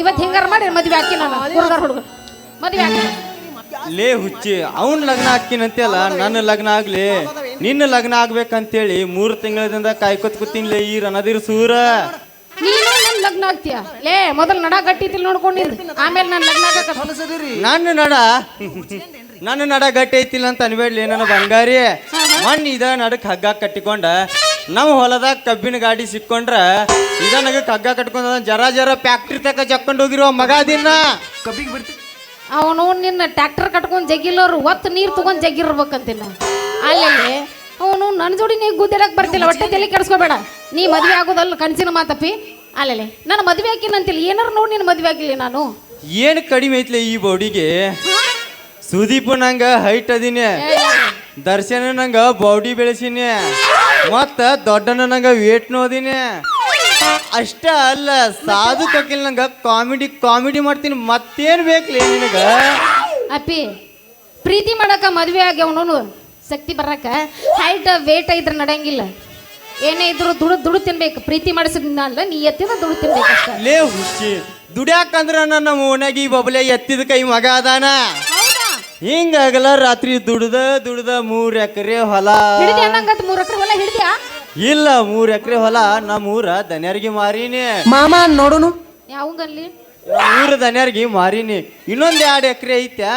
ಇವತ್ತು ಹಿಂಗಾರ ಮಾಡಿ ಮದ್ವೆ ಹಾಕಿ ನಾನು ಹುಡುಗರ ಹುಡುಗ. ಮದ್ವೆ ಹಾಕಿ. ಲೇ ಹುಚ್ಚಿ ಅವನ್ ಲಗ್ನ ಹಾಕಿನಂತೆಲ್ಲ ನನ್ನ ಲಗ್ನ ಆಗ್ಲಿ ನಿನ್ನ ಲಗ್ನ ಆಗ್ಬೇಕಂತೇಳಿ ಮೂರು ತಿಂಗಳದಿಂದ ಕಾಯ್ಕೊತ್ ಕೂತಿನ್ಲೇ ಈ ರಣದಿರ್ ಸೂರ. ನೀನು ನನ್ನ ಲಗ್ನ ಆಗ್ತೀಯ ಲೇ ಮೊದಲು ನಡ ಗಟ್ಟಿತಿಲ್ ನೋಡ್ಕೊಂಡಿದ್ದು ಆಮೇಲೆ ನನ್ನ ಲಗ್ನ ನನ್ನ ನಡ. ನನ್ನ ನಡ ಗಟ್ಟಿ ಐತಿಲ್ಲ ಅಂತ ಅನ್ಬೇಡ್ಲಿ ನನ್ನ ಬಂಗಾರಿ. ಮಣ್ಣು ಇದ ನಡಕ್ ಹಗ್ಗ ಕಟ್ಟಿಕೊಂಡ. ನಮ್ಮ ಹೊಲದಾಗ ಕಬ್ಬಿನ ಗಾಡಿ ಸಿಕ್ಕೊಂಡ್ರ ಇದ ನನಗೆ ಕಗ್ಗ ಕಟ್ಕೊಂಡ ಜರ ಜರ ಫ್ಯಾಕ್ಟ್ರಿ ತಕ ಜಕ್ಕೊಂಡು ಹೋಗಿರೋ ಮಗ ದಿನ ಕಬ್ಬಿಗೆ ಬರ್ತಿ. ಅವನು ನಿನ್ನ ಟ್ರ್ಯಾಕ್ಟರ್ ಕಟ್ಕೊಂಡು ಜಗ್ಗಿಲ್ಲವ್ರು ಒತ್ತು ನೀರು ತಗೊಂಡ್ ಜಗ್ಗಿರ್ಬೇಕಂತಿಲ್ಲ ಅಲ್ಲಿ ಅವನು ನನ್ನ ಜೋಡಿ ನೀ ಗುದ್ದಾಡಕ್ ಬರ್ತಿಲ್ಲ ಹೊಟ್ಟೆ ತಲೆ ಕೆಡಿಸ್ಕೋಬೇಡ. ನೀ ಮದ್ವೆ ಆಗೋದಲ್ಲ ಕನ್ಸಿನ ಮಾತಪ್ಪಿ ಅಲ್ಲಲ್ಲಿ ನಾನು ಮದುವೆ ಹಾಕಿನಂತಿಲ್ಲ ಏನಾರು ನೋಡಿ ನಿನ್ನ ಮದ್ವೆ ಆಗಿಲ್ಲ ನಾನು. ಏನು ಕಡಿಮೆ ಐತ್ಲೆ ಈ ಬಾಡಿಗೆ? ಸುದೀಪ್ ನಂಗ ಹೈಟ್ ಅದೀನಿ ದರ್ಶನ ನಂಗ ಬಾಡಿ ಬೆಳೆಸಿನಿ ಮತ್ತ ದೊಡ್ಡ ನನಗ ವೇಟ್ ನೋದಿನಿ. ಅಷ್ಟ ಅಲ್ಲ ಸಾಧು ಕಕಿಲ್ ನಂಗ ಕಾಮಿಡಿ ಕಾಮಿಡಿ ಮಾಡ್ತೀನಿ. ಮತ್ತೇನ್ ಬೇಕ್ಲಿ ನಿನಗ? ಅಪ್ಪಿ ಪ್ರೀತಿ ಮಾಡಕ ಮದ್ವೆ ಆಗ್ಯವನು ಶಕ್ತಿ ಬರಕ. ಹೈಟ್ ವೇಟ್ ಇದ್ರೆ ನಡೆಯಂಗಿಲ್ಲ. ಏನೇ ಇದ್ರು ದುಡು ದುಡು ತಿನ್ಬೇಕು. ಪ್ರೀತಿ ಮಾಡಿಸಿದ್ನಲ್ಲ ನೀ ಎತ್ತಿದ ದುಡು ತಿನ್ಬೇಕು ಲೇ ಹುಚ್ಚಿ ದುಡ್ಯಾಕಂದ್ರ ನನ್ನ ಓಣಗಿ ಬಬಲೆ ಎತ್ತಿದ ಕೈ ಮಗ ಅದಾನ. ಹಿಂಗಾಗಲ್ಲ ರಾತ್ರಿ ದುಡ್ದ ದುಡ್ದ ಮೂರ್ ಎಕರೆ ಹೊಲ. ಹಿಡಿದಿ ಅನ್ನಂಗತ್ ಮೂರ್ ಎಕರೆ ಹೊಲ ಹಿಡಿದ್ಯಾ? ಇಲ್ಲ ಮೂರ್ ಎಕರೆ ಹೊಲ ನಮ್ಮೂರ ದನ್ಯರ್ಗಿ ಮಾರೀನಿ. ಮಾಮ ನೋಡುನು. ಯಾವಂಗಲ್ಲಿ ಊರ ದನಿಯರ್ಗಿ ಮಾರಿನಿ. ಇನ್ನೊಂದ್ ಎರಡ್ ಎಕರೆ ಐತ್ಯಾ?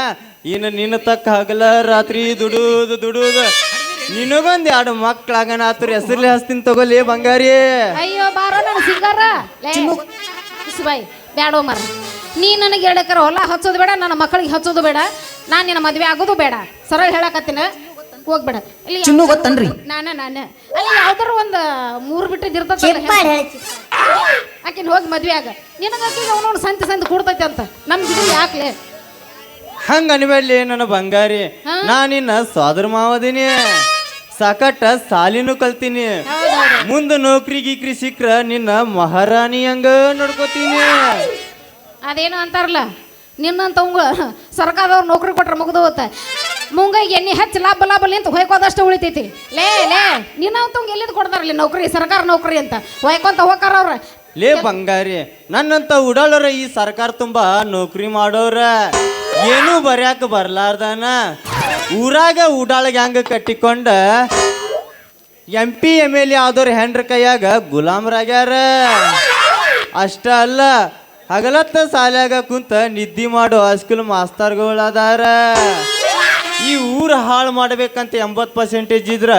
ಇನ್ನು ನಿನ್ನ ತಕ್ಕ ಹಗಲ ರಾತ್ರಿ ದುಡುದು ದುಡುದು. ನಿನಗೊಂದ್ ಎರಡು ಮಕ್ಳಾಗಣ ಆತರ ಹೆಸರ್ಲಿ ಹಸ್ತಿನ ತಗೋಲಿ ಬಂಗಾರಿ. ಅಯ್ಯೋ ಬಾರೋ ನನ್ನ ಸಿಂಗಾರ. ಲೇ ಬಾಯ್ ಬ್ಯಾಡೋ ಮರ ನೀ ನನಗೆ ಎರಡು ಎಕರೆ ಹೊಲ ಹಚ್ಚೋದು ಬೇಡ ನನ್ನ ಮಕ್ಕಳಿಗೆ ಹಚ್ಚೋದು ಬೇಡ. ನಾನು ನಿನ್ನ ಮದುವೆ ಆಗೋದು ಬೇಡ. ಸರಳ ಹೇಳಕತ್ತಿನ. ಹೋಗ್ಬೇಡ. ಇಲ್ಲಿ ಚಿನ್ನು ಗೊತ್ತನ್ರಿ. ನಾನ ನಾನ. ಅಲ್ಲಿ ಯಾವ್ದಾರ ಒಂದು ಮೂರು ಬಿಟ್ಟಿದ್ದು ಇರ್ತದ ಆಕಿನ ಹೋಗಿ ಮದ್ವೆ ಆಗ. ನಿನಗಾಕಿ ಅವನವ್ನು ಸಂತೆ ಸಂತೆ ಕೂಡ್ತೈತೆ ಅಂತ. ನಮ್ಗೆ ಇದು ಯಾಕ್ಲೆ? ಹಂಗ ಅನ್ಬೇಡ್ಲಿ ನನ್ನ ಬಂಗಾರಿ. ಹಾ? ನಾ ನಿನ್ನ ಸೋದರ ಮಾವದಿನಿ. ಸಾಕಟ್ಟ ಸಾಲಿನೂ ಕಲ್ತೀನಿ. ಮುಂದ ಮುಂದೆ ನೌಕರಿ ಗೀಕ್ರಿ ಸಿಕ್ರ ನಿನ್ನ ಮಹಾರಾಣಿ ಹಂಗ ನೋಡ್ಕೋತೀನಿ. ಅದೇನು ಅಂತಾರಲ್ಲ? ನಿನ್ನಂತವಂಗ ಸರ್ಕಾರದವ್ರು ನೌಕರಿ ಕೊಟ್ರೆ ಮುಗ್ದು ಹೋಗುತ್ತೆ ಮುಂಗೈಗೆ ಎಣ್ಣೆ ಹೆಚ್ಚು ಲಾಭ ಲಾಭ ಅಂತ ಹೊಯ್ಕೋದಷ್ಟು ಉಳಿತೈತಿ. ಲೇ ಲೇ. ನಿನ್ನಂತವಂಗ ಎಲ್ಲಿದ್ದು ಕೊಡ್ತಾರಲ್ಲಿ ನೌಕರಿ ಸರ್ಕಾರ ನೌಕರಿ ಅಂತ? ಹೊಯ್ಕೊಂತ ಹೋಗಾರ ಅವ್ರ. ಲೇ ಬಂಗಾರಿ ನನ್ನಂತ ಉಡಾಳರ ಈ ಸರ್ಕಾರ ತುಂಬಾ ನೌಕರಿ ಮಾಡೋರ. ಏನೂ ಬರ್ಯಾಕ ಬರ್ಲಾರ್ದಾನ. ಊರಾಗ ಉಡಾಳ gang ಕಟ್ಟಿಕೊಂಡ M P M L A ಆದವ್ರ ಹೆಂಡ್ರ ಕೈಯಾಗ ಗುಲಾಮ್ರಾಗ್ಯಾರ ಅಷ್ಟ ಅಲ್ಲ ಹಗಲತ್ತ ಸಾಲ್ಯಾಗ ಕುಂತ ನಿದ್ದಿ ಮಾಡೋ ಹೈಸ್ಕೂಲ್ ಮಾಸ್ತರ್ಗಳು ಅದಾರ ಈ ಊರು ಹಾಳು ಮಾಡ್ಬೇಕಂತ ಎಂಬತ್ತು ಪರ್ಸೆಂಟೇಜ್ ಇದ್ರ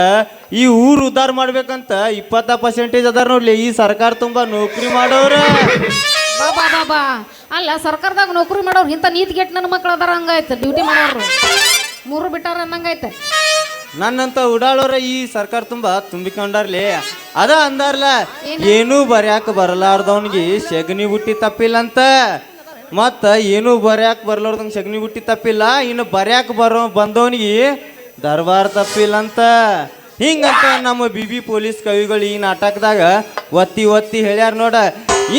ಈ ಊರು ಉದ್ಧಾರ ಮಾಡ್ಬೇಕಂತ ಇಪ್ಪತ್ತ ಪರ್ಸೆಂಟೇಜ್ ಅದಾರ ನೋಡ್ಲಿ ಈ ಸರ್ಕಾರ ತುಂಬಾ ನೌಕರಿ ಮಾಡೋರ. ಬಾಬಾ ಬಾಬಾ ಅಲ್ಲ ಸರ್ಕಾರದಾಗ ನೌಕರಿ ಮಾಡೋರು ಇಂಥ ನೀತಿ ಗೆಟ್ ನನ್ನ ಮಕ್ಳು ಅದಾರ ಹಂಗಾಯ್ತು ಡ್ಯೂಟಿ ಮಾಡೋರು. ಮೂರು ಬಿಟ್ಟಾರ ಅನ್ನಂಗಾಯ್ತು. ನನ್ನಂತ ಉಡಾಳೋರ ಈ ಸರ್ಕಾರ ತುಂಬಾ ತುಂಬಿಕೊಂಡಾರ್ಲಿ. ಅದ ಅಂದಾರಲ್ಲ ಏನು? ಬರ್ಯಾಕ ಬರಲಾರ್ದವನ್ಗೆ ಸೆಗಣಿ ಬುಟ್ಟಿ ತಪ್ಪಿಲ್ಲಂತ. ಮತ್ತ ಏನೂ ಬರ್ಯಾಕ ಬರ್ಲಾರ್ದಂಗೆ ಸೆಗಣಿ ಬುಟ್ಟಿ ತಪ್ಪಿಲ್ಲ ಇನ್ನು ಬರ್ಯಾಕ ಬರೋ ಬಂದವನಿಗೆ ದರ್ಬಾರ್ ತಪ್ಪಿಲ್ಲಂತ. ಹಿಂಗಂತ ನಮ್ಮ ಬಿ ಬಿ ಪೊಲೀಸ್ ಕವಿಗಳು ಈ ನಾಟಕದಾಗ ಒತ್ತಿ ಒತ್ತಿ ಹೇಳ್ಯಾರ ನೋಡ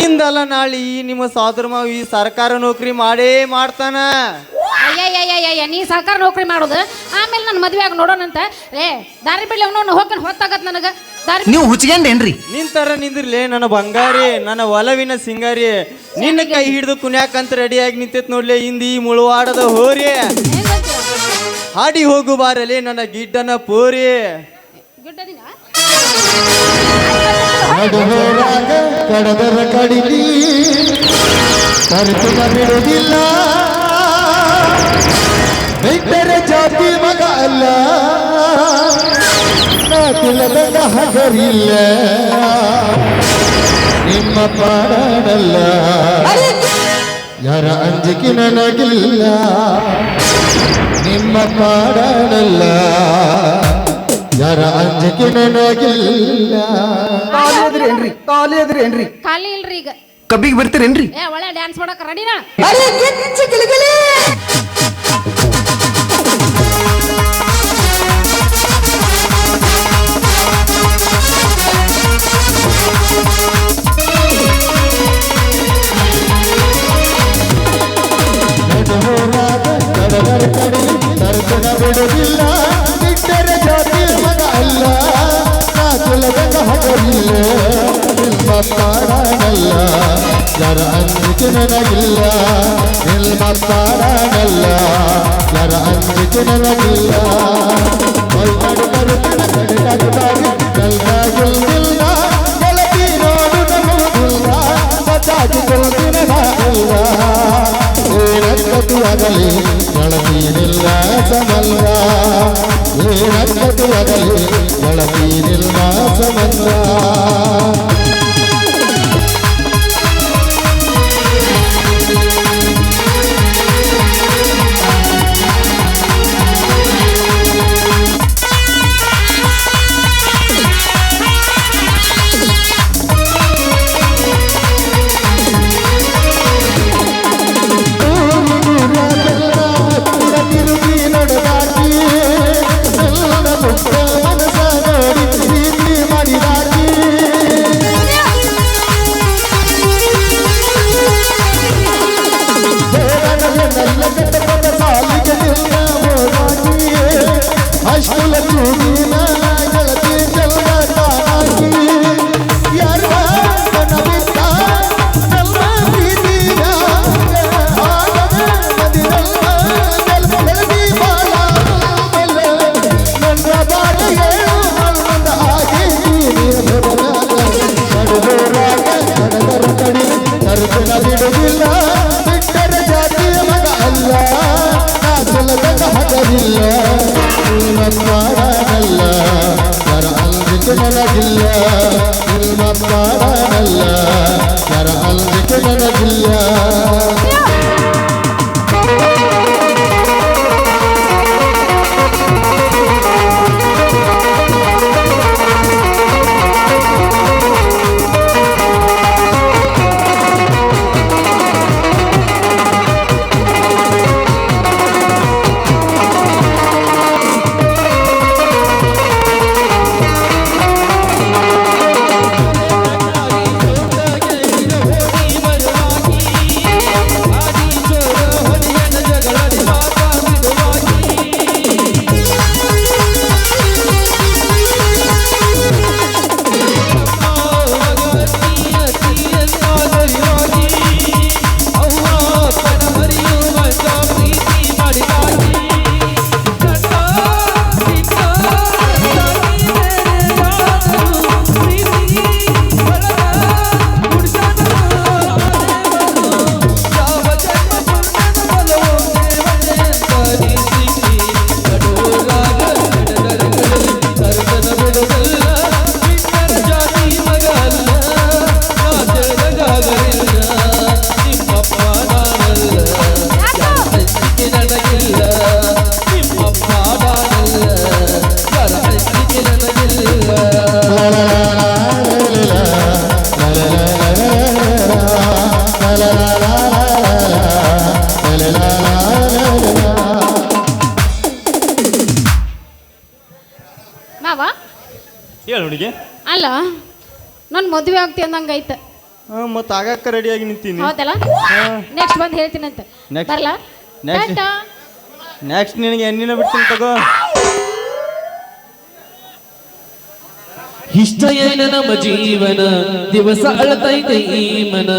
ಇಂದಲ್ಲ ನಾಳೆ ಈ ನಿಮ್ಮ ಸಹೋದ್ರ ಮಾವ ಈ ಸರ್ಕಾರ ನೌಕರಿ ಮಾಡೇ ಮಾಡ್ತಾನ. ಅಯ್ಯಯ್ಯಯ್ಯಯ್ಯ ನೀ ಸರ್ಕಾರ ನೌಕರಿ ಮಾಡೋದು? ಆಮೇಲೆ ನನ್ನ ಮದುವೆ ಆಗಿ ನೋಡೋಣಂತ. ಏ ದಾರಿ ಬಿಡ್ಲಿ ಅವನು ಹೋಗ್ಕೊಂಡು ಹೊತ್ತಾಗತ್ ನನಗೆ. ದಾರಿ ನೀವು ನಿನ್ ನಿಂತರ ನಿಂದಿರ್ಲಿ ನನ್ನ ಬಂಗಾರಿ ನನ್ನ ಒಲವಿನ ಸಿಂಗಾರಿ. ನಿನ್ನ ಕೈ ಹಿಡಿದು ಕುಣ್ಯಾಕಂತ ರೆಡಿಯಾಗಿ ನಿಂತೈತ್ ನೋಡ್ಲಿ ಹಿಂದಿ ಮುಳುವಾಡದ ಹೋರಿ. ಹಾಡಿ ಹೋಗು ಬಾರಲಿ ನನ್ನ ಗಿಡ್ಡನ ಪೋರಿ. ಗಿಡ್ಡದಿನ? ಕಡದರ ಕಡಿಲಿ ಬಿಡುವುದಿಲ್ಲ ರೈತರ ಜಾತಿ ಮಗ ಅಲ್ಲ ನಾ ತಿಳದಂಗ ಹಗರಿಲ್ಲ ನಿಮ್ಮ ಪಾಡಲ್ಲ ಯಾರ ಅಂಜಿಕೆ ನನಗಿಲ್ಲ ನಿಮ್ಮ ಪಾಡಲ್ಲ ಯಾರ ಅಂಜಿಕೆ ನನಗಿಲ್ಲ ಖಾಲಿ ಅದ್ರಿ ಏನ್ರಿ ಖಾಲಿ ಅದ್ರಿ ಏನ್ರಿ ಖಾಲಿ ಇಲ್ರಿ ಈಗ ಕಬ್ಬಿಗೆ ಬರ್ತೀರೇನ್ರಿ ಏ ಒಳ್ಳೆ ಡ್ಯಾನ್ಸ್ ಮಾಡಕ್ ರೆಡಿನಾ ನಡುವರಾಗ ಕಡಲರ ಕಡಲಿ ನರಕನ ಬಿಡುವುದಿಲ್ಲ ಬಿಟ್ಟರೆ ಜಾತಿ ಮಗ ಅಲ್ಲ ನಾ ಕುಲದಂಗ ಹಗರಿಲ್ಲ ನಿಮ್ಮ ಪಾಡಲ್ಲ ಯಾರ ಅಂಜಿಕೆ ನನಗಿಲ್ಲ ನಿಲ್ಮತ್ತಾಡಲ್ಲ ಯಾರ ಅಂಜಿಕೆ ನನಗಿಲ್ಲ ಮೈನಾಡು ಬರುತ್ತಿನ ಕಡೆದಾಗಿ ಕಲ್ಲಾಗಿಲ್ಲ ಗೆಳತಿ ನೋಡು ನಮಗಿಲ್ಲ ಸಜ್ಜಾಗಿ ಕೊಲ್ತಿನ ನಾಗಿಲ್ಲ ಏನಕ್ಕತಿಯಾಗಲಿ ಗೆಳತೀನಿಲ್ಲ ಸಮಲ್ಲ ಏನಕ್ಕತಿಯಾಗಲಿ ಗೆಳತೀನಿಲ್ಲ ಸಮಲ್ಲ ذكر نجلا والمطار نلا ترى الذكر نجلا ಹುಡುಗಿ ಅಲ್ಲ ನನ್ನ ಮದುವೆ ಆಗ್ತಿ ಅಂದಂಗೆ ಐತೆ. ಮತ್ತೆ ಆಗಕ್ಕೆ ರೆಡಿಯಾಗಿ ನಿಂತೀನಿ. ಹೌದಲ್ಲ? ನೆಕ್ಸ್ಟ್ ಬಂದು ಹೇಳ್ತೀನಂತ Next. ಬರಲ್ಲ ನೆಕ್ಸ್ಟ್ ಟಾಟಾ. ನೆಕ್ಸ್ಟ್ ನಿನಗೆ ಎಣ್ಣಿನ ಬಿಡ್ತೀನಿ ತಗೋ. ಇಷ್ಟ ಏನ ನಮ್ಮ ಜೀವನ ದಿವಸ ಅಳತೈತೆ ಈ ಮನ.